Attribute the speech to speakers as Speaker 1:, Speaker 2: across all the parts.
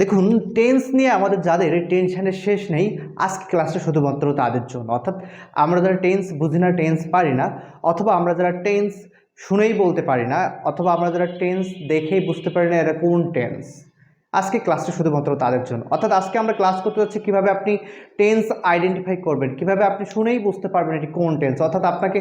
Speaker 1: দেখুন টেন্স নিয়ে আমাদের যাদের টেনশানের শেষ নেই, আজকে ক্লাসটা শুধুমাত্র তাদের জন্য। অর্থাৎ আমরা যারা টেন্স বুঝি না টেন্স পারি না, অথবা আমরা যারা টেন্স শুনেই বলতে পারি না, অথবা আমরা যারা টেন্স দেখেই বুঝতে পারি না এটা কোন টেন্স আজকে ক্লাসটা শুধুমাত্র তাদের জন্য। অর্থাৎ আজকে আমরা ক্লাস করতে যাচ্ছি কীভাবে আপনি টেন্স আইডেন্টিফাই করবেন, কীভাবে আপনি শুনেই বুঝতে পারবেন এটি কোন টেন্স অর্থাৎ আপনাকে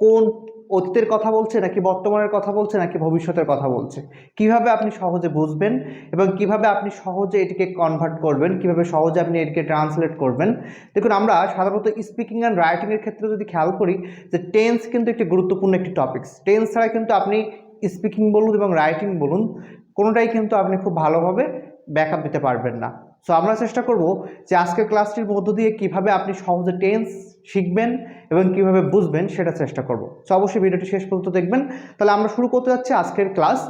Speaker 1: কোন অতীতের কথা বলছে নাকি বর্তমানের কথা বলছে নাকি ভবিষ্যতের কথা বলছে? কীভাবে আপনি সহজে বুঝবেন এবং কীভাবে আপনি সহজে এটিকে কনভার্ট করবেন? কীভাবে সহজে আপনি এটিকে ট্রান্সলেট করবেন? দেখুন, আমরা সাধারণত স্পিকিং অ্যান্ড রাইটিংয়ের ক্ষেত্রে যদি খেয়াল করি যে টেন্স কিন্তু একটি গুরুত্বপূর্ণ একটি টপিকস টেন্স ছাড়া কিন্তু আপনি স্পিকিং বলুন এবং রাইটিং বলুন, কোনোটাই কিন্তু আপনি খুব ভালোভাবে ব্যাকআপ দিতে পারবেন না। সো আমরা চেষ্টা করব যে আজকের ক্লাসটির মধ্য দিয়ে কীভাবে আপনি সহজে টেন্স শিখবেন এবং কীভাবে বুঝবেন সেটা চেষ্টা করব। সো অবশ্যই ভিডিওটি শেষ পর্যন্ত দেখবেন। তাহলে আমরা শুরু করতে যাচ্ছি আজকের ক্লাস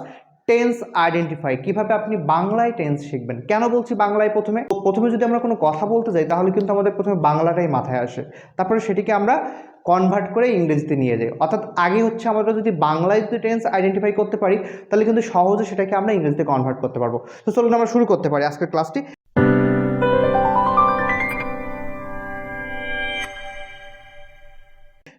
Speaker 1: টেন্স আইডেন্টিফাই কীভাবে আপনি বাংলায় টেন্স শিখবেন। কেন বলছি বাংলায় প্রথমে? প্রথমে যদি আমরা কোনো কথা বলতে যাই, তাহলে কিন্তু আমাদের প্রথমে বাংলাটাই মাথায় আসে। তারপরে সেটিকে আমরা কনভার্ট করে ইংরেজিতে নিয়ে যাই। অর্থাৎ আগে হচ্ছে আমরা যদি বাংলায় যদি টেন্স আইডেন্টিফাই করতে পারি, তাহলে কিন্তু সহজে সেটাকে আমরা ইংরেজিতে কনভার্ট করতে পারব। তো চলুন আমরা শুরু করতে পারি আজকের ক্লাসটি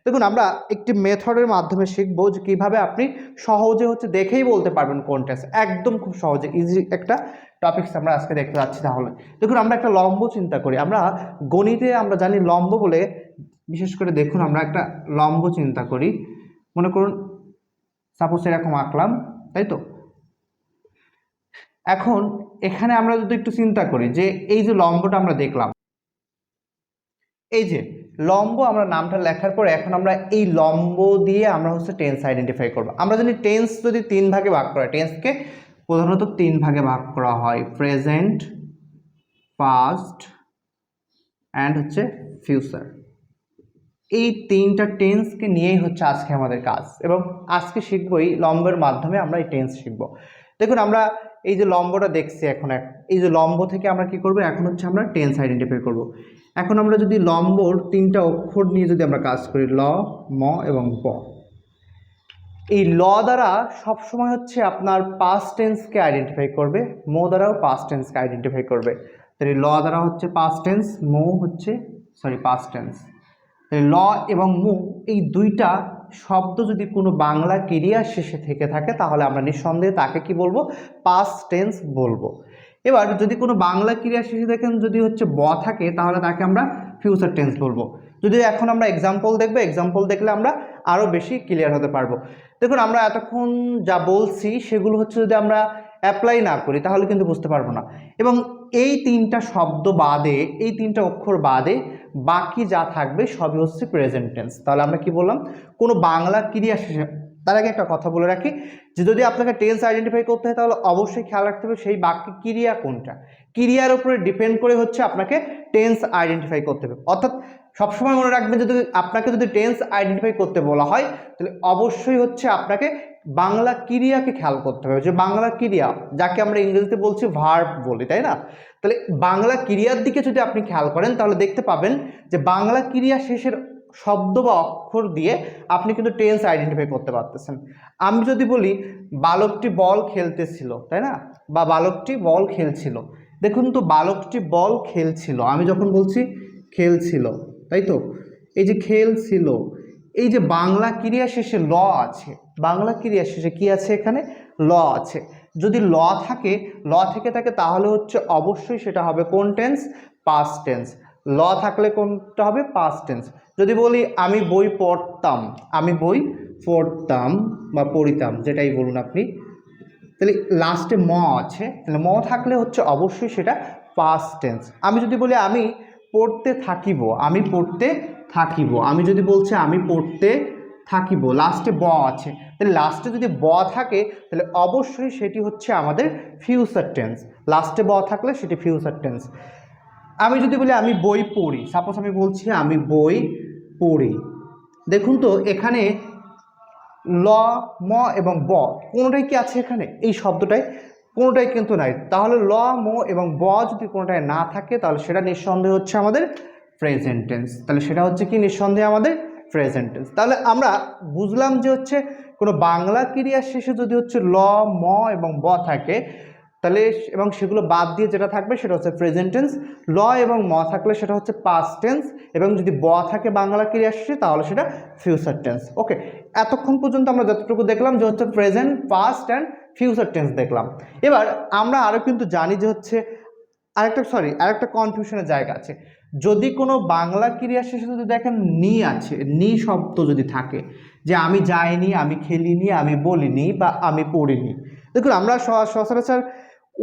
Speaker 1: দেখুন, আমরা একটি মেথডের মাধ্যমে শিখব যে কীভাবে আপনি সহজে হচ্ছে দেখেই বলতে পারবেন কোন টেন্স একদম খুব সহজে ইজি একটা টপিকস আমরা আজকে দেখতে যাচ্ছি তাহলে। দেখুন, আমরা একটা লম্ব চিন্তা করি। আমরা গণিতে আমরা জানি লম্ব বলে, বিশেষ করে দেখুন, আমরা একটা লম্ব চিন্তা করি। মনে করুন সাপোজ এরকম আঁকলাম, তাই তো? এখন এখানে আমরা যদি একটু চিন্তা করি যে এই যে লম্বটা আমরা দেখলাম এই যে, লম্ব আমরা নামটা লেখার পরে এখন আমরা এই লম্ব দিয়ে আমরা হচ্ছে টেন্স আইডেন্টিফাই করব। আমরা জানি টেন্স যদি তিন ভাগে ভাগ করা টেন্সকে প্রধানত তিন ভাগে ভাগ করা হয় প্রেজেন্ট পাস্ট অ্যান্ড হচ্ছে ফিউচার এই তিনটা টেন্সকে নিয়েই হচ্ছে আজকে আমাদের কাজ। এবং আজকে শিখব এই লম্বের মাধ্যমে আমরা এই টেন্স শিখব। দেখুন, আমরা এই যে লম্বটা দেখছি এখন, এক- এই যে লম্ব থেকে আমরা কি করব? এখন হচ্ছে আমরা টেন্স আইডেন্টিফাই করব। এখন আমরা যদি লম্বর তিনটা অক্ষর নিয়ে যদি আমরা কাজ করি, ল, ম এবং প এই ল দ্বারা সবসময় হচ্ছে আপনার পাস্ট টেন্সকে আইডেন্টিফাই করবে, মো দ্বারাও পাস্ট টেন্সকে আইডেন্টিফাই করবে। তাহলে ল দ্বারা হচ্ছে পাস্ট টেন্স মো হচ্ছে সরি পাস্ট টেন্স ল এবং মু, এই দুইটা শব্দ যদি কোনো বাংলা ক্রিয়া শেষে থেকে থাকে, তাহলে আমরা নিঃসন্দেহে তাকে কি বলব? পাস্ট টেন্স বলব। এবার যদি কোনো বাংলা ক্রিয়া শেষে দেখেন, যদি হচ্ছে ব থাকে, তাহলে তাকে আমরা ফিউচার টেন্স বলব। যদি এখন আমরা এক্সাম্পল দেখব এক্সাম্পল দেখলে আমরা আরও বেশি ক্লিয়ার হতে পারব। দেখুন, আমরা এতক্ষণ যা বলছি, সেগুলো হচ্ছে যদি আমরা অ্যাপ্লাই না করি, তাহলে কিন্তু বুঝতে পারব না। এবং এই তিনটা শব্দ বাদে, এই তিনটা অক্ষর বাদে বাকি যা থাকবে সবই হচ্ছে প্রেজেন্ট টেন্স তাহলে আমরা কি বললাম? কোনো বাংলা ক্রিয়া শেষে, তার আগে একটা কথা বলে রাখি যে যদি আপনাকে টেন্স আইডেন্টিফাই করতে হয় তাহলে অবশ্যই খেয়াল রাখতে হবে সেই বাক্য ক্রিয়া কোনটা। ক্রিয়ার উপরে ডিপেন্ড করে হচ্ছে আপনাকে টেন্স আইডেন্টিফাই করতে হবে। অর্থাৎ সবসময় মনে রাখবেন যদি আপনাকে যদি টেন্স আইডেন্টিফাই করতে বলা হয়, তাহলে অবশ্যই হচ্ছে আপনাকে বাংলা ক্রিয়াকে খেয়াল করতে হবে। যে বাংলা ক্রিয়া, যাকে আমরা ইংরেজিতে বলছি ভার্ব বলি, তাই না? তাহলে বাংলা ক্রিয়ার দিকে যদি আপনি খেয়াল করেন, তাহলে দেখতে পাবেন যে বাংলা ক্রিয়া শেষের শব্দ বা অক্ষর দিয়ে আপনি কিন্তু টেন্স আইডেন্টিফাই করতে পারতেছেন। আমি যদি বলি, বালকটি বল খেলতেছিল, তাই না? বা বালকটি বল খেলছিল। দেখুন তো, বালকটি বল খেলছিল। আমি যখন বলছি, খেলছিল। তাই তো? এই যে খেল ছিল, এই যে বাংলা ক্রিয়া শেষে ল আছে, বাংলা ক্রিয়া শেষে কি আছে এখানে? ল আছে। যদি ল থাকে, ল থেকে থাকে তাহলে হচ্ছে অবশ্যই সেটা হবে কোন টেন্স? পাস্ট টেন্স ল থাকলে কোনটা হবে? পাস্ট টেন্স যদি বলি, আমি বই পড়তাম, আমি বই পড়তাম বা পড়িতাম, যেটাই বলুন আপনি, তাহলে লাস্টে ম আছে, তাহলে ম থাকলে হচ্ছে অবশ্যই সেটা পাস্ট টেন্স আমি যদি বলি, আমি পড়তে থাকিব, আমি পড়তে থাকিব। আমি যদি বলছি আমি পড়তে থাকিব লাস্টে ব আছে, তাহলে লাস্টে যদি ব থাকে, তাহলে অবশ্যই সেটি হচ্ছে আমাদের ফিউচার টেন্স লাস্টে ব থাকলে সেটি ফিউচার টেন্স আমি যদি বলি আমি বই পড়ি সাপোজ আমি বলছি আমি বই পড়ি। দেখুন তো, এখানে ল, ম এবং ব, কোনোটাই কি আছে এখানে? এই শব্দটাই কোনোটাই কিন্তু নাই। তাহলে ল, ম এবং ব যদি কোনোটায় না থাকে, তাহলে সেটা নিঃসন্দেহে হচ্ছে আমাদের প্রেজেন্ট টেন্স তাহলে সেটা হচ্ছে কি নিঃসন্দেহে আমাদের প্রেজেন্ট টেন্স তাহলে আমরা বুঝলাম যে হচ্ছে কোনো বাংলা ক্রিয়ার শেষে যদি হচ্ছে ল, ম এবং ব থাকে, তাহলে এবং সেগুলো বাদ দিয়ে যেটা থাকবে সেটা হচ্ছে প্রেজেন্ট টেন্স ল এবং ম থাকলে সেটা হচ্ছে পাস্ট টেন্স এবং যদি ব থাকে বাংলা ক্রিয়া শেষে, তাহলে সেটা ফিউচার টেন্স ওকে এতক্ষণ পর্যন্ত আমরা যতটুকু দেখলাম যে হচ্ছে present past and future tense দেখলাম। এবার আমরা আরও কিন্তু জানি যে হচ্ছে আরেকটা সরি আরেকটা কনফিউশনের জায়গা আছে। যদি কোনো বাংলা ক্রিয়া শেষে যদি দেখেন নি আছে, নি শব্দ যদি থাকে, যে আমি যাইনি, আমি খেলিনি, আমি বলিনি বা আমি পড়িনি। দেখুন, আমরা সচরাচর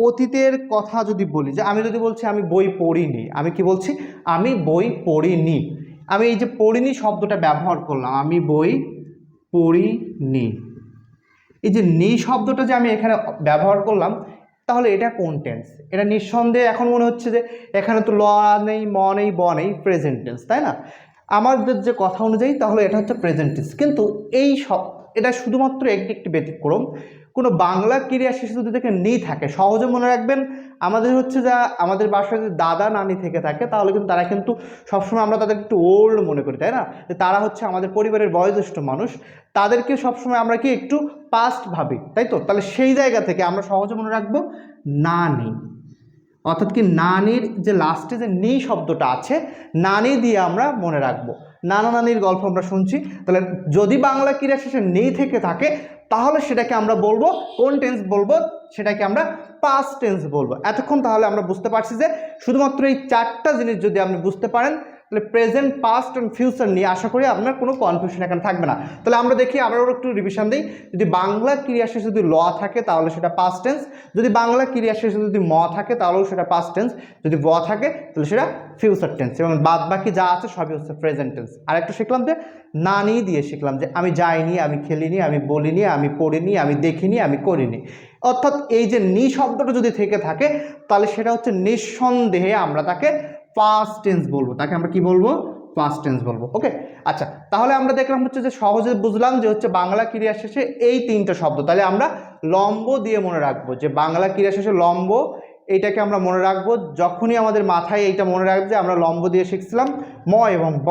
Speaker 1: অতীতের কথা যদি বলি, যে আমি যদি বলছি আমি বই পড়িনি, আমি কি বলছি? আমি বই পড়িনি। আমি এই যে পড়িনি শব্দটা ব্যবহার করলাম, আমি বই পড়িনি। এই যে নি শব্দটা যে আমি এখানে ব্যবহার করলাম, তাহলে এটা কোন টেন্স এটা নিঃসন্দেহে এখন মনে হচ্ছে যে এখানে তো ল নেই, ম নেই, ব নেই প্রেজেন্ট টেন্স তাই না? আমাদের যে কথা অনুযায়ী তাহলে এটা হচ্ছে প্রেজেন্ট টেন্স কিন্তু এই সব, এটা শুধুমাত্র একটি একটি ব্যতিক্রম। কোনো বাংলা ক্রিয়া শিশু যদি থেকে নেই থাকে, সহজে মনে রাখবেন আমাদের হচ্ছে যা, আমাদের বাসায় যদি দাদা নানি থেকে থাকে, তাহলে কিন্তু তারা কিন্তু সবসময় আমরা তাদের একটু ওল্ড মনে করি, তাই না? তারা হচ্ছে আমাদের পরিবারের বয়োজ্যেষ্ঠ মানুষ, তাদেরকে সবসময় আমরা কি একটু পাস্ট ভাবি, তাই তো? তাহলে সেই জায়গা থেকে আমরা সহজে মনে রাখব নানি। অর্থাৎ কি নানির যে লাস্টে যে নেই শব্দটা আছে, নানি দিয়ে আমরা মনে রাখব। নানা নানির গল্প আমরা শুনছি। তাহলে যদি বাংলা ক্রিয়া শেষে নেই থেকে থাকে, তাহলে সেটাকে আমরা বলব কোন টেন্স বলব? সেটাকে আমরা পাস্ট টেন্স বলব। এতক্ষণ তাহলে আমরা বুঝতে পারছি যে শুধুমাত্র এই চারটা জিনিস যদি আপনি বুঝতে পারেন তাহলে প্রেজেন্ট পাস্ট অ্যান্ড ফিউচার নিয়ে আশা করি আপনার কোনো কনফিউশন এখানে থাকবে না। তাহলে আমরা দেখি, আমরা ওর একটু রিভিশন দিই। যদি বাংলা ক্রিয়া শেষে যদি ল থাকে, তাহলে সেটা পাস্ট টেন্স যদি বাংলা ক্রিয়া শেষে যদি ম থাকে, তাহলেও সেটা পাস্ট টেন্স যদি ব থাকে, তাহলে সেটা ফিউচার টেন্স এবং বাদ বাকি যা আছে, সবই হচ্ছে প্রেজেন্ট টেন্স আর একটা শিখলাম যে, নানি দিয়ে শিখলাম যে, আমি যাইনি, আমি খেলিনি, আমি বলিনি, আমি পড়িনি, আমি দেখিনি, আমি করিনি। অর্থাৎ এই যে নি শব্দটা যদি থেকে থাকে, তাহলে সেটা হচ্ছে নিঃসন্দেহে আমরা তাকে পাস্ট টেন্স বলব। তাকে আমরা কি বলব? পাস্ট টেন্স বলব। ওকে আচ্ছা তাহলে আমরা দেখলাম হচ্ছে যে সহজে বুঝলাম যে হচ্ছে বাংলা ক্রিয়া শেষে এই তিনটা শব্দ। তাহলে আমরা লম্ব দিয়ে মনে রাখব যে বাংলা ক্রিয়া শেষে লম্ব, এইটাকে আমরা মনে রাখব। যখনই আমাদের মাথায় এইটা মনে রাখবে যে আমরা লম্ব দিয়ে শিখছিলাম ম এবং ব।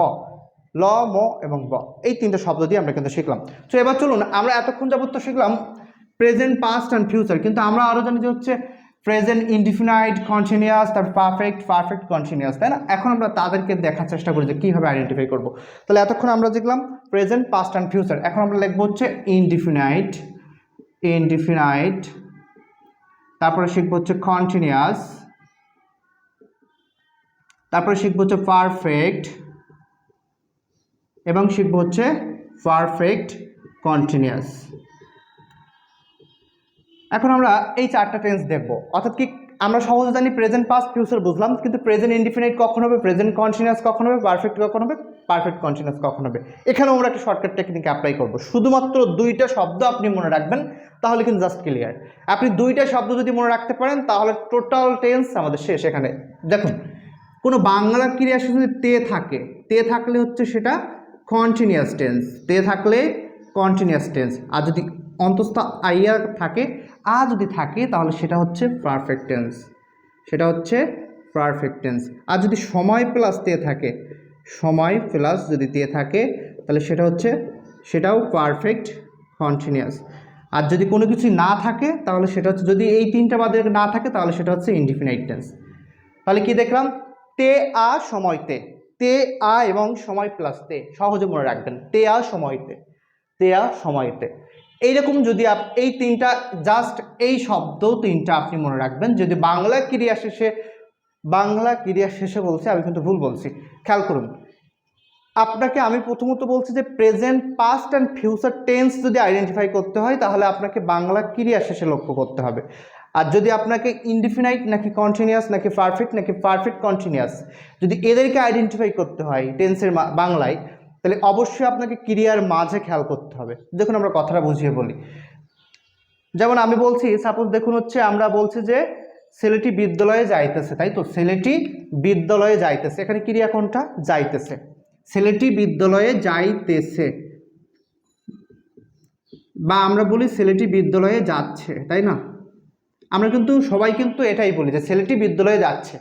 Speaker 1: ল, ম এবং ব। এই তিনটা শব্দ দিয়ে আমরা কিন্তু শিখলাম। তো এবার চলুন, আমরা এতক্ষণ যাবত তো শিখলাম প্রেজেন্ট পাস্ট অ্যান্ড ফিউচার কিন্তু আমরা আরও জানি যে হচ্ছে প্রেজেন্ট ইনডিফিনাইট কন্টিনিউয়াস তারপর পারফেক্ট পারফেক্ট কন্টিনিউয়াস তাই না? এখন আমরা তাদেরকে দেখার চেষ্টা করি যে কীভাবে আইডেন্টিফাই করব। তাহলে এতক্ষণ আমরা দেখলাম প্রেজেন্ট পাস্ট অ্যান্ড ফিউচার এখন আমরা লিখব হচ্ছে ইনডিফিনাইট ইনডিফিনাইট তারপরে শিখব হচ্ছে কন্টিনিউয়াস তারপরে শিখব হচ্ছে পারফেক্ট এবং শিখব হচ্ছে পারফেক্ট কন্টিনিউয়াস এখন আমরা এই চারটা টেন্স দেখব। অর্থাৎ কি আমরা সহজে জানি প্রেজেন্ট পাস্ট ফিউচার বুঝলাম, কিন্তু প্রেজেন্ট ইনডিফিনাইট কখন হবে প্রেজেন্ট কন্টিনিউয়াস কখন হবে পারফেক্ট কখন হবে পারফেক্ট কন্টিনিউয়াস কখন হবে? এখানেও আমরা একটা শর্টকাট টেকনিক অ্যাপ্লাই করব। শুধুমাত্র দুইটা শব্দ আপনি মনে রাখবেন, তাহলে কিন্তু জাস্ট ক্লিয়ার আপনি দুইটা শব্দ যদি মনে রাখতে পারেন, তাহলে টোটাল টেন্স আমাদের শেষ এখানে। দেখুন, কোনো বাংলা ক্রিয়া যদি তে থাকে, তে থাকলে হচ্ছে সেটা কন্টিনিউয়াস টেন্স তে থাকলে কন্টিনিউয়াস টেন্স আর যদি অন্তস্থ আইয়া থাকে, আ যদি থাকে, তাহলে সেটা হচ্ছে পারফেক্ট টেন্স সেটা হচ্ছে পারফেক্ট টেন্স আর যদি সময় প্লাস দিয়ে থাকে, সময় প্লাস যদি দিয়ে থাকে, তাহলে সেটা হচ্ছে, সেটাও পারফেক্ট কন্টিনিউয়াস আর যদি কোনো কিছু না থাকে, তাহলে সেটা হচ্ছে, যদি এই তিনটা বাদে না থাকে, তাহলে সেটা হচ্ছে ইনডিফিনাইট টেন্স তাহলে কি দেখলাম? তে, আ সময়তে তে। আ এবং সময় প্লাস তে। সহজে মনে রাখবেন। তে, আ সময়তে তে। আ সময়তে এইরকম যদি আপ, এই তিনটা জাস্ট এই শব্দ তিনটা আপনি মনে রাখবেন, যদি বাংলা ক্রিয়া শেষে, বাংলা ক্রিয়া শেষে বলছে, আমি কিন্তু ভুল বলছি, খেয়াল করুন। আপনাকে আমি প্রথমত বলছি যে present past and future tense যদি আইডেন্টিফাই করতে হয়, তাহলে আপনাকে বাংলা ক্রিয়া শেষে লক্ষ্য করতে হবে। আর যদি আপনাকে ইনডিফিনাইট নাকি কন্টিনিউয়াস নাকি পারফেক্ট নাকি পারফেক্ট কন্টিনিউয়াস যদি এদেরকে আইডেন্টিফাই করতে হয় টেন্সের বাংলায় তাহলে অবশ্যই আপনাকে ক্রিয়ার মাঝে খেয়াল করতে হবে। দেখুন আমরা কথাটা বুঝিয়ে বলি। যেমন আমি বলছি সাপোজ দেখুন হচ্ছে আমরা বলছি যে, ছেলেটি বিদ্যালয়ে যাইতেছে, তাই তো? ছেলেটি বিদ্যালয়ে যাইতেছে। এখানে ক্রিয়া কোনটা? যাইতেছে। ছেলেটি বিদ্যালয়ে যাইতেছে। বা আমরা বলি ছেলেটি বিদ্যালয়ে যাচ্ছে, তাই না? আমরা কিন্তু, সবাই কিন্তু এটাই বলি যে ছেলেটি বিদ্যালয়ে যাচ্ছে।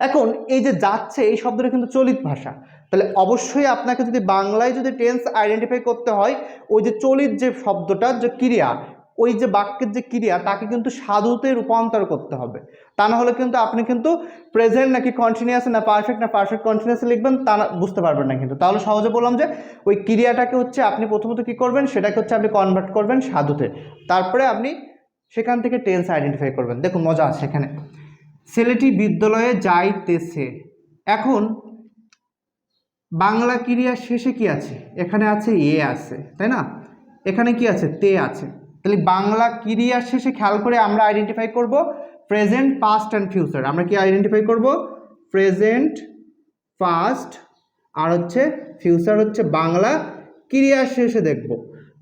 Speaker 1: এখন এই যে যাচ্ছে, এই শব্দটা কিন্তু চলিত ভাষা। তাহলে অবশ্যই আপনাকে যদি বাংলায় যদি টেন্স আইডেন্টিফাই করতে হয়, ওই যে চলিত যে শব্দটা, যে ক্রিয়া, ওই যে বাক্যের যে ক্রিয়া, তাকে কিন্তু সাধুতে রূপান্তর করতে হবে। তা না হলে কিন্তু আপনি কিন্তু প্রেজেন্ট নাকি কন্টিনিউয়াস না পারফেক্ট না পারফেক্ট কন্টিনিউয়াস লিখবেন, তা না বুঝতে পারবেন না কিন্তু। তাহলে সহজে বললাম যে, ওই ক্রিয়াটাকে হচ্ছে আপনি প্রথমত কি করবেন, সেটাকে হচ্ছে আপনি কনভার্ট করবেন সাধুতে। তারপরে আপনি সেখান থেকে টেন্স আইডেন্টিফাই করবেন। দেখুন, মজা আছে এখানে। ছেলেটি বিদ্যালয়ে যাইতেছে। এখন বাংলা ক্রিয়ার শেষে কি আছে? এখানে আছে এ আছে, তাই না? এখানে কি আছে? তে আছে। তাহলে বাংলা ক্রিয়ার শেষে খেয়াল করে আমরা আইডেন্টিফাই করব প্রেজেন্ট পাস্ট অ্যান্ড ফিউচার আমরা কি আইডেন্টিফাই করব? প্রেজেন্ট পাস্ট আর হচ্ছে ফিউচার হচ্ছে বাংলা ক্রিয়ার শেষে দেখব।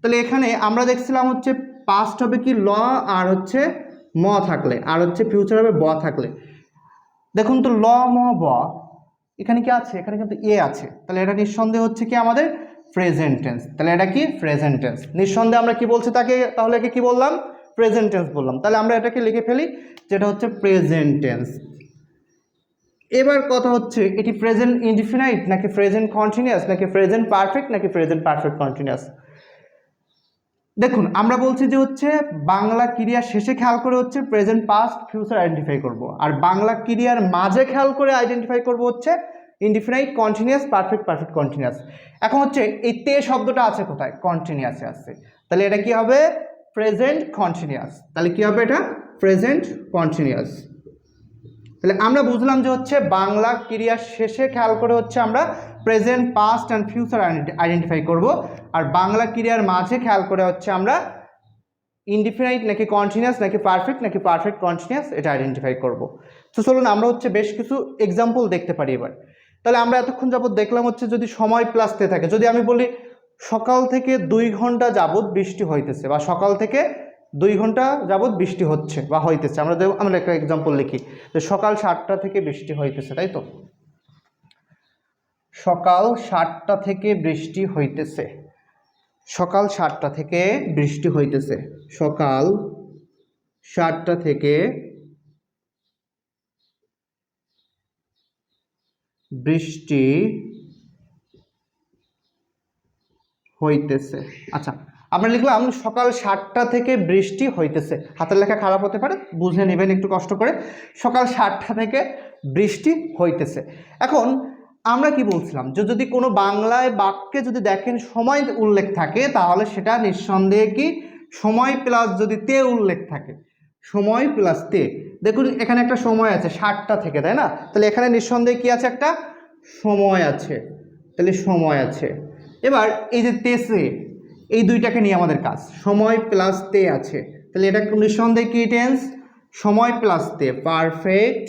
Speaker 1: তাহলে এখানে আমরা দেখছিলাম হচ্ছে পাস্ট হবে কি ল আর হচ্ছে ম থাকলে, আর হচ্ছে ফিউচার হবে ব থাকলে। দেখুন তো ল, ম, ব। এখানে কি আছে? এখানে কিন্তু এ আছে। তাহলে এটা নিঃসন্দেহে হচ্ছে কি আমাদের প্রেজেন্ট টেন্স তাহলে এটা কি? প্রেজেন্ট টেন্স নিঃসন্দেহে আমরা কি বলছি তাকে? তাহলে কি বললাম? প্রেজেন্ট টেন্স বললাম। তাহলে আমরা এটাকে লিখে ফেলি, যেটা হচ্ছে প্রেজেন্ট টেন্স এবার কথা হচ্ছে, এটি প্রেজেন্ট ইনডিফিনাইট নাকি প্রেজেন্ট কন্টিনিউয়াস নাকি প্রেজেন্ট পারফেক্ট নাকি প্রেজেন্ট পারফেক্ট কন্টিনিউয়াস দেখুন, আমরা বলছি যে হচ্ছে বাংলা ক্রিয়া শেষে খেয়াল করে হচ্ছে প্রেজেন্ট পাস্ট ফিউচার আইডেন্টিফাই করব। আর বাংলা ক্রিয়ার মাঝে খেয়াল করে আইডেন্টিফাই করব হচ্ছে indefinite continuous perfect perfect continuous এখন হচ্ছে এই তে শব্দটা আছে কোথায়? কন্টিনিউয়াসে আছে। তাহলে এটা কি হবে? প্রেজেন্ট কন্টিনিউয়াস তাহলে কি হবে এটা? প্রেজেন্ট কন্টিনিউয়াস তাহলে আমরা বুঝলাম যে হচ্ছে বাংলা ক্রিয়ার শেষে খেয়াল করে হচ্ছে আমরা present past and future identify করব। আর বাংলা ক্রিয়ার মাঝে খেয়াল করে হচ্ছে আমরা ইনডিফিনাইট নাকি কন্টিনিউয়াস নাকি পারফেক্ট নাকি পারফেক্ট কন্টিনিউয়াস এটা আইডেন্টিফাই করব। তো চলুন আমরা হচ্ছে বেশ কিছু এক্সাম্পল দেখতে পারি এবার। তাহলে আমরা এতক্ষণ যাবত দেখলাম হচ্ছে যদি সময় প্লাসতে থাকে, যদি আমি বলি সকাল থেকে দুই ঘণ্টা যাবৎ বৃষ্টি হইতেছে বা সকাল থেকে দুই ঘণ্টা যাবৎ বৃষ্টি হচ্ছে বা হইতেছে। আমরা আমরা একটা এক্সাম্পল লিখি। যে সকাল সাতটা থেকে বৃষ্টি হইতেছে, তাই তো? সকাল সাতটা থেকে বৃষ্টি হইতেছে। সকাল সাতটা থেকে বৃষ্টি হইতেছে। সকাল সাতটা থেকে বৃষ্টি হইতেছে। আচ্ছা আমরা লিখলাম সকাল সাতটা থেকে বৃষ্টি হইতেছে। হাতের লেখা খারাপ হতে পারে, বুঝে নেবেন একটু কষ্ট করে। সকাল সাতটা থেকে বৃষ্টি হইতেছে। এখন আমরা কি বলছিলাম? যে যদি কোনো বাংলায় বাক্যে যদি দেখেন সময় উল্লেখ থাকে, তাহলে সেটা নিঃসন্দেহে কি? সময় প্লাস যদি তে উল্লেখ থাকে। সময় প্লাস তে। দেখুন, এখানে একটা সময় আছে ষাটটা থেকে, তাই না? তাহলে এখানে নিঃসন্দেহে কি আছে একটা? সময় আছে। তাহলে সময় আছে। এবার এই যে তেসে এই দুইটাকে নিয়ে আমাদের কাজ। সময় প্লাস তে আছে। তাহলে এটা নিঃসন্দেহে কি টেন্স সময় প্লাস তে পারফেক্ট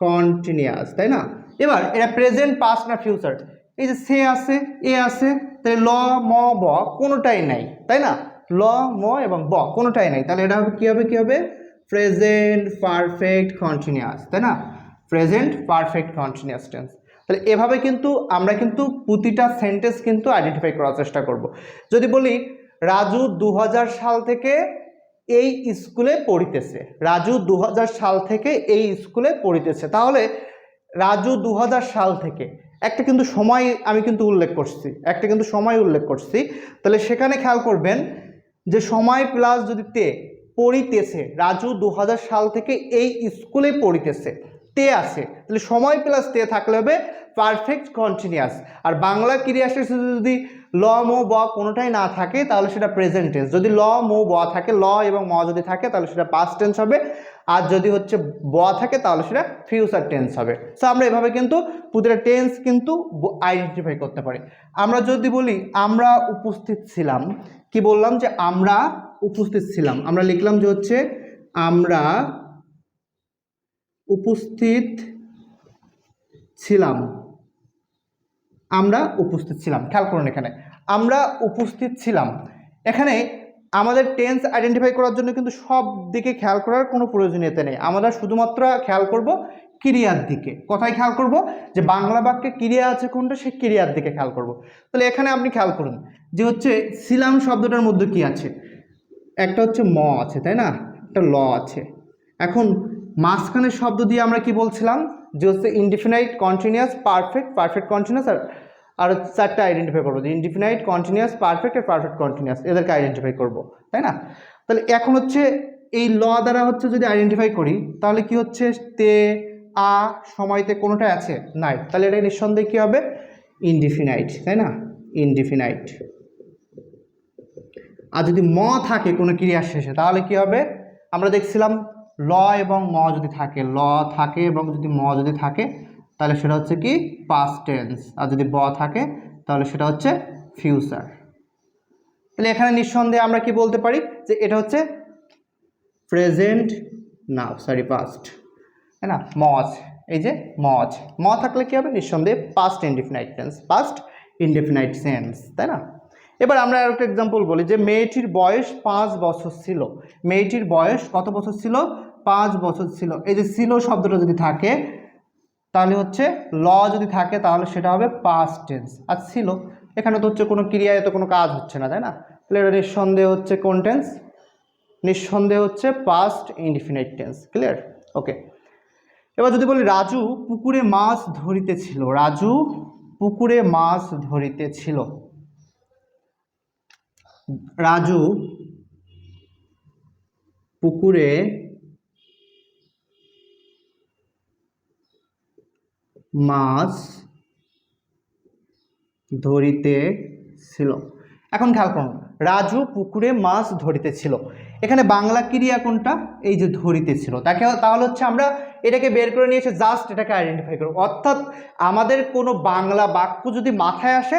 Speaker 1: কন্টিনিউয়াস তাই না? এবার, এটা প্রেজেন্ট পাস্ট না ফিউচার এই যে সে আছে, এ আছে, তাহলে ল, ম, ব কোনোটাই নাই, তাই না? ল, ম এবং ব কোনোটাই নাই। তাহলে এটা হবে, কী হবে কী হবে? প্রেজেন্ট পারফেক্ট কন্টিনিউয়াস তাই না? প্রেজেন্ট পারফেক্ট কন্টিনিউয়াস টেন্স তাহলে এভাবে কিন্তু আমরা কিন্তু প্রতিটা সেন্টেন্স কিন্তু আইডেন্টিফাই করার চেষ্টা করব। যদি বলি, রাজু দু হাজার সাল থেকে এই স্কুলে পড়িতেছে। রাজু দু হাজার সাল থেকে এই স্কুলে পড়িতেছে। তাহলে রাজু দু হাজার সাল থেকে একটা কিন্তু সময় আমি কিন্তু উল্লেখ করছি, একটা কিন্তু সময় উল্লেখ করছি। তাহলে সেখানে খেয়াল করবেন যে সময় প্লাস যদি তে পড়িতেছে, রাজু দু হাজার সাল থেকে এই স্কুলে পড়িতেছে তে আছে। তাহলে সময় প্লাস তে থাকলে হবে পারফেক্ট কন্টিনিউয়াস আর বাংলা ক্রিয়া শেষে যদি ল, ম, ব কোনোটাই না থাকে, তাহলে সেটা প্রেজেন্ট টেন্স যদি ল, ম, ব থাকে, ল এবং ম যদি থাকে, তাহলে সেটা পাস্ট টেন্স হবে। আর যদি হচ্ছে ব থাকে, তাহলে সেটা ফিউচার টেন্স হবে। সো আমরা এভাবে কিন্তু প্রতিটা টেন্স কিন্তু আইডেন্টিফাই করতে পারি। আমরা যদি বলি, আমরা উপস্থিত ছিলাম, কি বললাম যে আমরা উপস্থিত ছিলাম? আমরা লিখলাম যে হচ্ছে, আমরা উপস্থিত ছিলাম। আমরা উপস্থিত ছিলাম, খেয়াল করুন এখানে। আমরা উপস্থিত ছিলাম। এখানে আমাদের টেন্স আইডেন্টিফাই করার জন্য কিন্তু সব দিকে খেয়াল করার কোনো প্রয়োজনীয়তা নেই। আমরা শুধুমাত্র খেয়াল করব ক্রিয়ার দিকে। কোথায় খেয়াল করব? যে বাংলা বাক্যে ক্রিয়া আছে কোনটা সেই ক্রিয়ার দিকে খেয়াল করব। তাহলে এখানে আপনি খেয়াল করুন যে হচ্ছে ছিলাম শব্দটার মধ্যে কি আছে? একটা হচ্ছে ম আছে, তাই না? একটা ল আছে। এখন মাঝখানের শব্দ দিয়ে আমরা কি বলছিলাম? যে হচ্ছে indefinite continuous perfect perfect continuous আর আর চারটা আইডেন্টিফাই করব। যে ইনডিফিনাইট কন্টিনিউয়াস পারফেক্ট আর পারফেক্ট কন্টিনিউয়াস এদেরকে আইডেন্টিফাই করব, তাই না? তাহলে এখন হচ্ছে এই ল দ্বারা হচ্ছে যদি আইডেন্টিফাই করি, তাহলে কি হচ্ছে? তে, আ সময়তে কোনোটা আছে? নাই। তাহলে এটা নিঃসন্দেহে কী হবে? ইনডিফিনাইট তাই না? ইনডিফিনাইট আর যদি ম থাকে কোনো ক্রিয়ার শেষে, তাহলে কি হবে? আমরা দেখছিলাম ল এবং ম যদি থাকে, ল থাকে এবং যদি ম যদি থাকে, তাহলে সেটা হচ্ছে কি? পাস্ট টেন্স আর যদি ব থাকে, তাহলে সেটা হচ্ছে ফিউচার তাহলে এখানে নিঃসন্দেহে আমরা কি বলতে পারি? যে এটা হচ্ছে প্রেজেন্ট নাও সরি পাস্ট তাই না? মজ, এই যে মজ। ম থাকলে কি হবে? নিঃসন্দেহে past indefinite tense past indefinite tense তাই না? এবার আমরা আর একটা এক্সাম্পল বলি, যে মেয়েটির বয়স পাঁচ বছর ছিল। মেয়েটির বয়স কত বছর ছিল? পাঁচ বছর ছিল। এই যে ছিল শব্দটা যদি থাকে, তাহলে হচ্ছে ল যদি থাকে, তাহলে সেটা হবে পাস্ট টেন্স আর ছিল, এখানে তো হচ্ছে কোনো ক্রিয়ায় তো কোনো কাজ হচ্ছে না, তাই না? তাহলে এটা নিঃসন্দেহে হচ্ছে কোন টেন্স নিঃসন্দেহে হচ্ছে past indefinite tense clear okay এবার যদি বলি, রাজু পুকুরে মাছ ধরিতেছিল, রাজু পুকুরে মাছ ধরিতেছিল। রাজু পুকুরে মাছ ধরিতেছিল এখন খেয়াল করুন রাজু পুকুরে মাছ ধরিতেছিল এখানে বাংলা ক্রিয়া কোনটা? এই যে ধরিতেছিল তাকে তাহলে হচ্ছে আমরা এটাকে বের করে নিয়ে এসে জাস্ট এটাকে আইডেন্টিফাই করব। অর্থাৎ আমাদের কোনো বাংলা বাক্য যদি মাথায় আসে,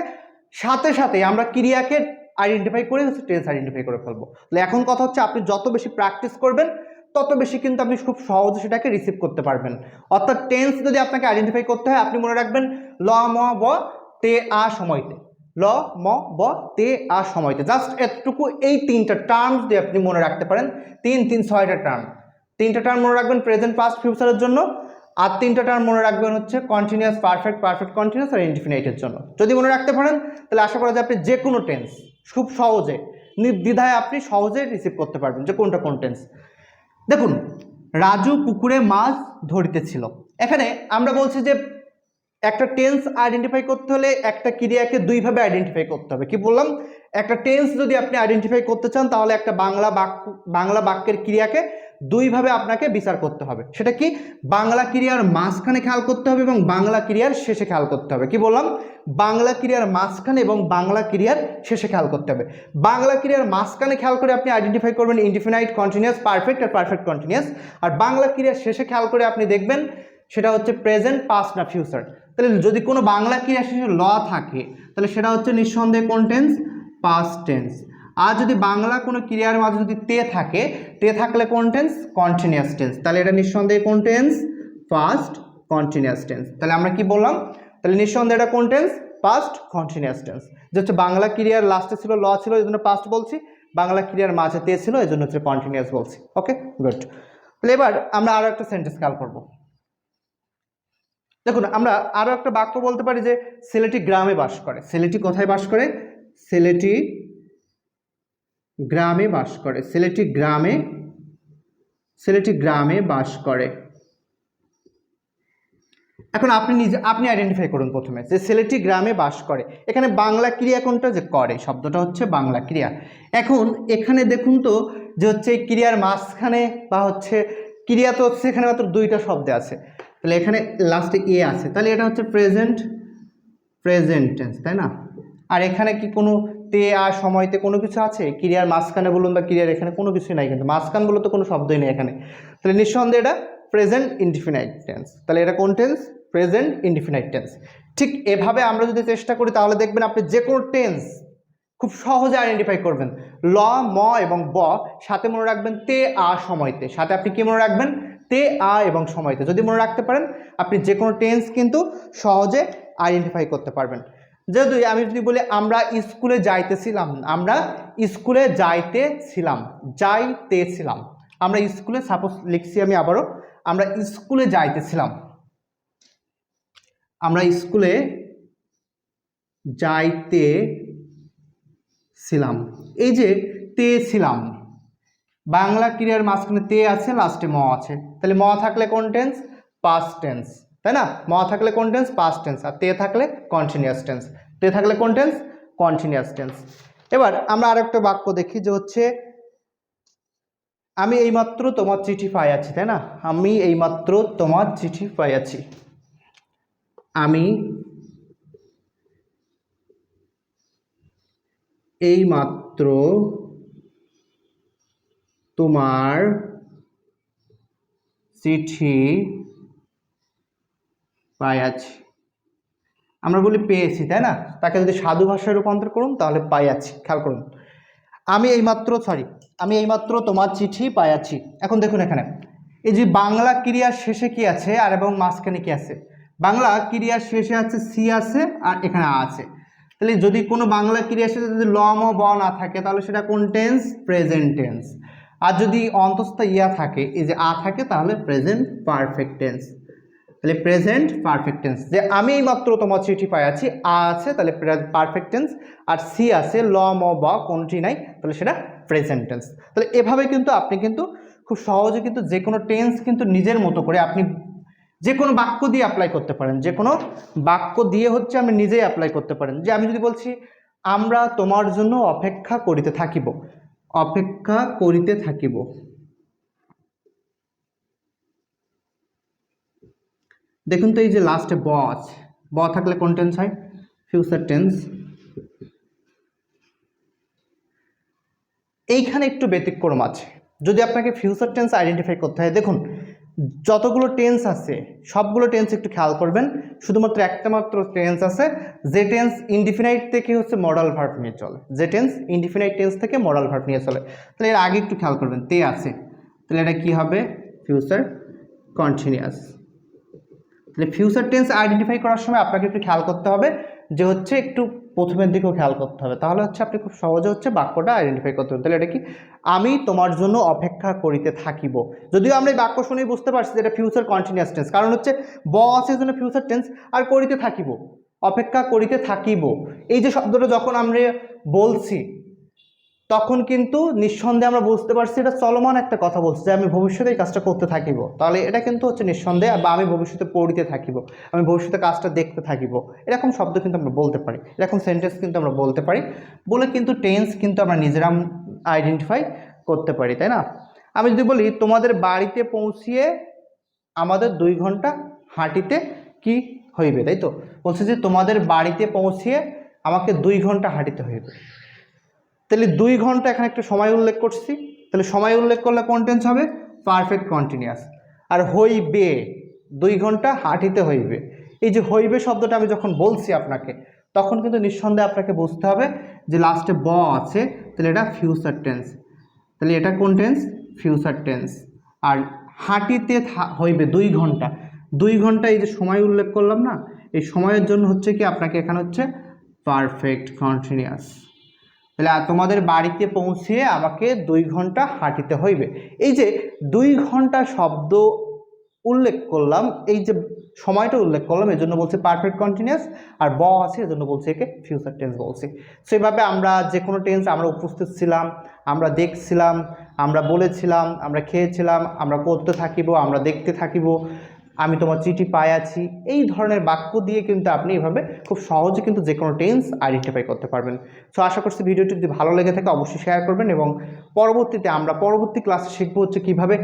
Speaker 1: সাথে সাথে আমরা ক্রিয়াকে আইডেন্টিফাই করে টেন্স আইডেন্টিফাই করে ফেলব। তাহলে এখন কথা হচ্ছে আপনি যত বেশি প্র্যাকটিস করবেন তত বেশি কিন্তু আপনি খুব সহজে সেটাকে রিসিভ করতে পারবেন। অর্থাৎ টেন্স যদি আপনাকে আইডেন্টিফাই করতে হয়, আপনি মনে রাখবেন, ল, ম, ব, তে, আ সময়তে। ল, ম, ব, তে, আ সময়তে। জাস্ট এতটুকু এই তিনটা টার্মস দিয়ে আপনি মনে রাখতে পারেন। তিন তিন, ছয়টা টার্ম তিনটা টার্ম মনে রাখবেন প্রেজেন্ট পাস্ট ফিউচারের জন্য। আর তিনটা টার্ম মনে রাখবেন হচ্ছে কন্টিনিউয়াস পারফেক্ট পারফেক্ট কন্টিনিউয়াস আর ইনডিফিনাইটের জন্য। যদি মনে রাখতে পারেন, তাহলে আশা করা যায় আপনি যে কোনো টেন্স খুব সহজে, নির্দ্বিধায় আপনি সহজে রিসিভ করতে পারবেন, যে কোনটা কোন টেন্স দেখুন, রাজু পুকুরে মাছ ধরিতেছিল। এখানে আমরা বলছি যে একটা টেন্স আইডেন্টিফাই করতে হলে একটা ক্রিয়াকে দুইভাবে আইডেন্টিফাই করতে হবে। কি বললাম? একটা টেন্স যদি আপনি আইডেন্টিফাই করতে চান, তাহলে একটা বাংলা বাক্য বাংলা বাক্যের ক্রিয়াকে দুইভাবে আপনাকে বিচার করতে হবে। সেটা কি? বাংলা ক্রিয়ার মাঝখানে খেয়াল করতে হবে এবং বাংলা ক্রিয়ার শেষে খেয়াল করতে হবে। কি বললাম? বাংলা ক্রিয়ার মাঝখানে এবং বাংলা ক্রিয়ার শেষে খেয়াল করতে হবে। বাংলা ক্রিয়ার মাঝখানে খেয়াল করে আপনি আইডেন্টিফাই করবেন ইনডিফিনাইট কন্টিনিউয়াস পারফেক্ট আর পারফেক্ট কন্টিনিউয়াস আর বাংলা ক্রিয়ার শেষে খেয়াল করে আপনি দেখবেন, সেটা হচ্ছে প্রেজেন্ট পাস্ট না ফিউচার তাহলে যদি কোনো বাংলা ক্রিয়া শেষে ল থাকে, তাহলে সেটা হচ্ছে নিঃসন্দেহে কোন টেন্স পাস্ট টেন্স আর যদি বাংলা কোনো ক্রিয়ার মাঝে যদি তে থাকে, তে থাকলে কোন টেন্স কন্টিনিউয়াস টেন্স তাহলে এটা নিঃসন্দেহে কোন টেন্স ফার্স্ট কন্টিনিউয়াস টেন্স তাহলে আমরা কি বললাম? তাহলে নিঃসন্দেহে এটা কোন টেন্স পাস্ট কন্টিনিউয়াস টেন্স যে হচ্ছে বাংলা ক্রিয়ার লাস্টে ছিল, ল ছিল, এই জন্য পাস্ট বলছি। বাংলা ক্রিয়ার মাঝে তে ছিল, এই জন্য হচ্ছে কন্টিনিউয়াস বলছি। ওকে গুড তাহলে এবার আমরা আরও একটা সেন্টেন্স খেয়াল করব। দেখুন, আমরা আরও একটা বাক্য বলতে পারি যে, ছেলেটি গ্রামে বাস করে। ছেলেটি কোথায় বাস করে? ছেলেটি গ্রামে বাস করে। ছেলেটি গ্রামে ছেলেটি গ্রামে বাস করে। এখন আপনি নিজে, আপনি আইডেন্টিফাই করুন প্রথমে যে ছেলেটি গ্রামে বাস করে। এখানে বাংলা ক্রিয়া কোনটা? যে করে। শব্দটা হচ্ছে বাংলা ক্রিয়া। এখন এখানে দেখুন তো যে হচ্ছে এই ক্রিয়ার মাঝখানে বা হচ্ছে ক্রিয়া তো হচ্ছে এখানে মাত্র দুইটা শব্দে আছে। তাহলে এখানে লাস্টে এ আছে। তাহলে এটা হচ্ছে প্রেজেন্ট প্রেজেন্ট টেন্স তাই না? আর এখানে কি কোনো তে আর সময়তে কোনো কিছু আছে? ক্রিয়ার মাঝখানে বলুন বা ক্রিয়ার এখানে কোনো কিছুই নাই কিন্তু মাঝখান বলে তো কোনো শব্দই নেই এখানে। তাহলে নিঃসন্দেহে এটা প্রেজেন্ট ইনডিফিনাইট টেন্স তাহলে এটা কোন টেন্স প্রেজেন্ট ইনডিফিনাইট টেন্স ঠিক এভাবে আমরা যদি চেষ্টা করি তাহলে দেখবেন আপনি যে কোনো টেন্স খুব সহজে আইডেন্টিফাই করবেন। ল, ম এবং ব সাথে মনে রাখবেন তে, আ, সময়তে। সাথে আপনি কি মনে রাখবেন? তে, আ এবং সময়তে। যদি মনে রাখতে পারেন, আপনি যে কোনো টেন্স কিন্তু সহজে আইডেন্টিফাই করতে পারবেন। যদি আমি যদি বলি আমরা স্কুলে যাইতেছিলাম, আমরা স্কুলে যাইতেছিলাম যাইতেছিলাম। আমরা স্কুলে সাপোজ লিখছি আমি আবারও, আমরা স্কুলে যাইতেছিলাম। আমরা স্কুলে যাইতে ছিলাম এই যে তে ছিলাম, বাংলা ক্রিয়ার মাঝখানে তে আছে লাস্টে ম আছে। তাহলে ম থাকলে কোন টেন্স পাস্ট টেন্স তাই না? ম থাকলে কোন টেন্স পাস্ট টেন্স আর তে থাকলে কন্টিনিউয়াস টেন্স তে থাকলে কোন টেন্স কন্টিনিউয়াস টেন্স এবার আমরা আরেকটা বাক্য দেখি যে হচ্ছে, আমি এইমাত্র তোমার চিঠি পাইয়াছি তাই না? আমি এইমাত্র তোমার চিঠি পাইয়াছি আমি এইমাত্র তোমার চিঠি পাইয়াছি আমরা বলি পেয়েছি, তাই না? তাকে যদি সাধু ভাষায় রূপান্তর করুন, তাহলে পাইয়াছি খেয়াল করুন। আমি এইমাত্র সরি আমি এইমাত্র তোমার চিঠি পাইয়াছি এখন দেখুন এখানে। এই যে বাংলা ক্রিয়ার শেষে কি আছে, আর এবং মাঝখানে কি আছে? বাংলা ক্রিয়ার শেষে আছে, সি আছে, আর এখানে আ আছে। তাহলে যদি কোনো বাংলা ক্রিয়ার শেষে যদি লম ও ব না থাকে, তাহলে সেটা কোন টেন্স? Present tense. আর যদি অন্তস্থ ইয়া থাকে, এই যে আ থাকে, তাহলে প্রেজেন্ট পারফেক্ট টেন্স। তাহলে প্রেজেন্ট পারফেক্ট টেন্স যে আমি এই মাত্র তোমার চিঠি পাইয়াছি আ আছে, তাহলে পারফেক্ট টেন্স আর সি আছে, ল, ম, বা, কোনটি নাই, তাহলে সেটা প্রেজেন্ট টেন্স তাহলে এভাবে কিন্তু আপনি কিন্তু খুব সহজে কিন্তু যে কোনো টেন্স কিন্তু নিজের মতো করে আপনি যে কোনো বাক্য দিয়ে অ্যাপ্লাই করতে পারেন। যে কোনো বাক্য দিয়ে হচ্ছে আপনি নিজেই অ্যাপ্লাই করতে পারেন। যে আমি যদি বলছি, আমরা তোমার জন্য অপেক্ষা করিতে থাকিব। অপেক্ষা করিতে থাকিব। দেখুন তো এই যে লাস্টে ব আছে ব থাকলে কোন টেন্স হয়? ফিউচার টেন্স এইখানে একটু ব্যতিক্রম আছে। যদি আপনাকে ফিউচার টেন্স আইডেন্টিফাই করতে হয়, দেখুন, যতগুলো টেন্স আছে, সবগুলো টেন্স একটু খেয়াল করবেন। শুধুমাত্র একটা মাত্র টেন্স আছে, যে টেন্স ইনডিফিনাইট থেকে হচ্ছে মডাল ভার্ব নিয়ে চলে। যে টেন্স ইনডিফিনাইট টেন্স থেকে মডাল ভার্ব নিয়ে চলে। তাহলে এর আগে একটু খেয়াল করবেন, তে আছে। তাহলে এটা কি হবে? ফিউচার কন্টিনিউয়াস তাহলে ফিউচার টেন্স আইডেন্টিফাই করার সময় আপনাকে একটু খেয়াল করতে হবে যে হচ্ছে একটু প্রথমের দিকেও খেয়াল করতে হবে। তাহলে হচ্ছে আপনি খুব সহজে হচ্ছে বাক্যটা আইডেন্টিফাই করতে হবে তাহলে এটা কি? আমি তোমার জন্য অপেক্ষা করিতে থাকিব। যদিও আমরা এই বাক্য শুনেই বুঝতে পারছি যে এটা ফিউচার কন্টিনিউয়াস টেন্স কারণ হচ্ছে ব আছে জন্য ফিউচার টেন্স আর করিতে থাকিব। অপেক্ষা করিতে থাকিব। এই যে শব্দটা যখন আমরা বলছি তখন কিন্তু নিঃসন্দেহে আমরা বুঝতে পারছি এটা চলমান একটা কথা বলছে যে আমি ভবিষ্যতে এই কাজটা করতে থাকিব। তাহলে এটা কিন্তু হচ্ছে নিঃসন্দেহে বা আমি ভবিষ্যতে পড়িতে থাকিব, আমি ভবিষ্যতে কাজটা দেখতে থাকিব। এরকম শব্দ কিন্তু আমরা বলতে পারি, এরকম সেন্টেন্স কিন্তু আমরা বলতে পারি বলে কিন্তু টেন্স কিন্তু আমরা নিজেরা আইডেন্টিফাই করতে পারি, তাই না? আমি যদি বলি, তোমাদের বাড়িতে পৌঁছিয়ে আমাদের দুই ঘণ্টা হাঁটিতে কি হইবে, তাই তো? বলছে যে তোমাদের বাড়িতে পৌঁছিয়ে আমাকে দুই ঘণ্টা হাঁটিতে হইবে। তাহলে দুই ঘণ্টা এখানে একটা সময় উল্লেখ করছি। তাহলে সময় উল্লেখ করলে কোন টেন্স হবে? পারফেক্ট কন্টিনিউয়াস আর হইবে, দুই ঘণ্টা হাঁটিতে হইবে। এই যে হইবে শব্দটা আমি যখন বলছি আপনাকে, তখন কিন্তু নিঃসন্দেহে আপনাকে বুঝতে হবে যে লাস্টে ব আছে, তাহলে এটা ফিউচার টেন্স তাহলে এটা কোন টেন্স ফিউচার টেন্স আর হাঁটিতে হইবে দুই ঘণ্টা। দুই ঘণ্টা এই যে সময় উল্লেখ করলাম না, এই সময়ের জন্য হচ্ছে কি, আপনাকে এখানে হচ্ছে পারফেক্ট কন্টিনিউয়াস তাহলে তোমাদের বাড়িতে পৌঁছিয়ে আমাকে দুই ঘণ্টা হাঁটিতে হইবে। এই যে দুই ঘণ্টা শব্দ উল্লেখ করলাম, এই যে সময়টা উল্লেখ করলাম এই জন্য বলছে পারফেক্ট কন্টিনিউয়াস আর ব আছে, এজন্য বলছে একে ফিউচার টেন্স বলছি। সেভাবে আমরা যে কোনো টেন্স আমরা উপস্থিত ছিলাম, আমরা দেখছিলাম, আমরা বলেছিলাম, আমরা খেয়েছিলাম, আমরা করতে থাকিব, আমরা দেখতে থাকিব। আমি তোমার চিঠি পাই আছি। এই ধরনের বাক্য দিয়ে কিন্তু আপনি এভাবে খুব সহজে কিন্তু যে কোনো টেন্স আইডেন্টিফাই করতে পারবেন। সো আশা করছি ভিডিওটি যদি ভালো লেগে থাকে অবশ্যই শেয়ার করবেন এবং পরবর্তীতে আমরা পরবর্তী ক্লাসে শিখব হচ্ছে কীভাবে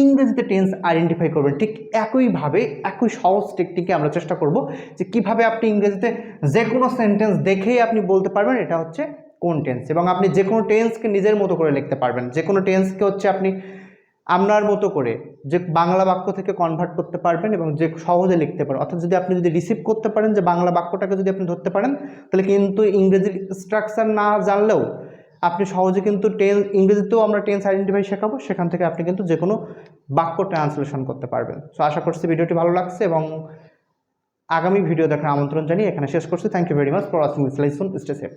Speaker 1: ইংরেজিতে টেন্স আইডেন্টিফাই করবেন। ঠিক একইভাবে, একই সহজ টেকনিকে আমরা চেষ্টা করব যে কীভাবে আপনি ইংরেজিতে যে কোনো সেন্টেন্স দেখেই আপনি বলতে পারবেন, এটা হচ্ছে কোন টেন্স এবং আপনি যে কোনো টেন্সকে নিজের মতো করে লিখতে পারবেন। যে কোনো টেন্সকে হচ্ছে আপনি আপনার মতো করে যে বাংলা বাক্য থেকে কনভার্ট করতে পারবেন এবং যে সহজে লিখতে পারেন অর্থাৎ যদি আপনি যদি রিসিভ করতে পারেন যে বাংলা বাক্যটাকে যদি আপনি ধরতে পারেন, তাহলে কিন্তু ইংরেজির স্ট্রাকচার না জানলেও আপনি সহজে কিন্তু টেন্স ইংরেজিতেও আমরা টেন্স আইডেন্টিফাই শেখাবো। সেখান থেকে আপনি কিন্তু যে কোনো বাক্য ট্রান্সলেশন করতে পারবেন। সো আশা করছি ভিডিওটি ভালো লাগছে এবং আগামী ভিডিও দেখার আমন্ত্রণ জানিয়ে এখানে শেষ করছি। Thank you very much for watching this lesson stay safe